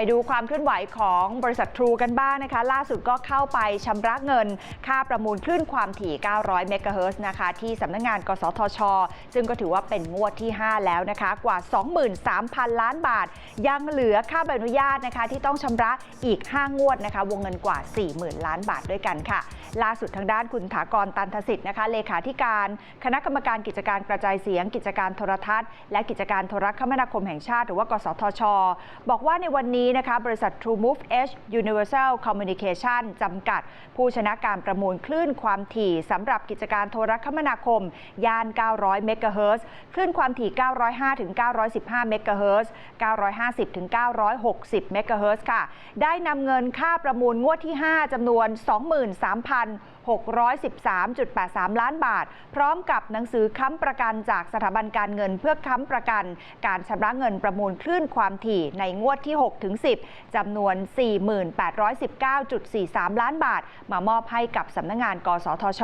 ไปดูความเคลื่อนไหวของบริษัททรูกันบ้างนะคะ ล่าสุดก็เข้าไปชำระเงิน ค่าประมูลคลื่นความถี่ 900 เมกะเฮิรตซ์นะคะ ที่สำนักงงาน กสทช ซึ่งก็ถือว่าเป็นงวดที่ 5 แล้วนะคะ กว่า 23,000 ล้านบาท ยังเหลือค่าใบอนุญาตนะคะ ที่ต้องชำระอีก 5 งวดนะคะ วงเงินกว่า 40,000 ล้านบาทด้วยกันค่ะ ล่าสุดทางด้านคุณถากรตันทสิทธิ์นะคะ เลขาธิการ คณะกรรมการกิจการกระจายเสียง กิจการโทรทัศน์ และกิจการโทรคมนาคมแห่งชาติ หรือว่ากสทช บอกว่าในวันนี้นะคะบริษัท True Move Edge Universal Communication จำกัด ผู้ชนะการประมูลคลื่นความถี่สำหรับกิจการโทรคมนาคม ย่าน 900 เมกะเฮิรตซ์คลื่นความถี่ 905 ถึง 915 เมกะเฮิรตซ์ 950 ถึง 960 เมกะเฮิรตซ์ค่ะ ได้นำเงินค่าประมูลงวดที่ 5จำนวน 23,000 613.83 ล้านบาท พร้อมกับหนังสือค้ำประกันจากสถาบันการเงินเพื่อค้ำประกัน การชำระเงินประมูลคลื่นความถี่ในงวดที่ 6 ถึง10 จำนวน 4819.43 ล้านบาท มามอบให้กับสำนักงงาน กสทช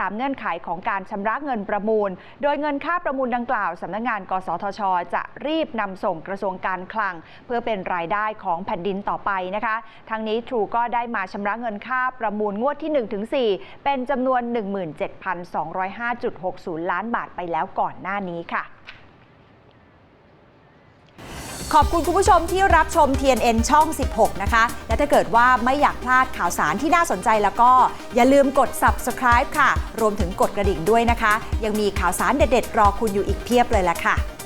ตามเงื่อนไขของการชำระเงินประมูล โดยเงินค่าประมูลดังกล่าวสำนักงงาน กสทช จะรีบนำส่งกระทรวงการคลัง เพื่อเป็นรายได้ของแผ่นดินต่อไปนะคะ ทั้งนี้ทรูก็ได้มาชำระเงินค่าประมูลงวดที่ 1-4 เป็นจำนวน 17,205.60 ล้านบาทไปแล้วก่อนหน้านี้ค่ะ ขอบคุณคุณผู้ชมที่รับชม TNN ช่อง 16 นะคะ และถ้าเกิดว่าไม่อยากพลาดข่าวสารที่น่าสนใจแล้วก็ อย่าลืมกด subscribe ค่ะ รวมถึงกดกระดิ่งด้วยนะคะ ยังมีข่าวสารเด็ดๆ รอคุณอยู่อีกเพียบเลยละค่ะ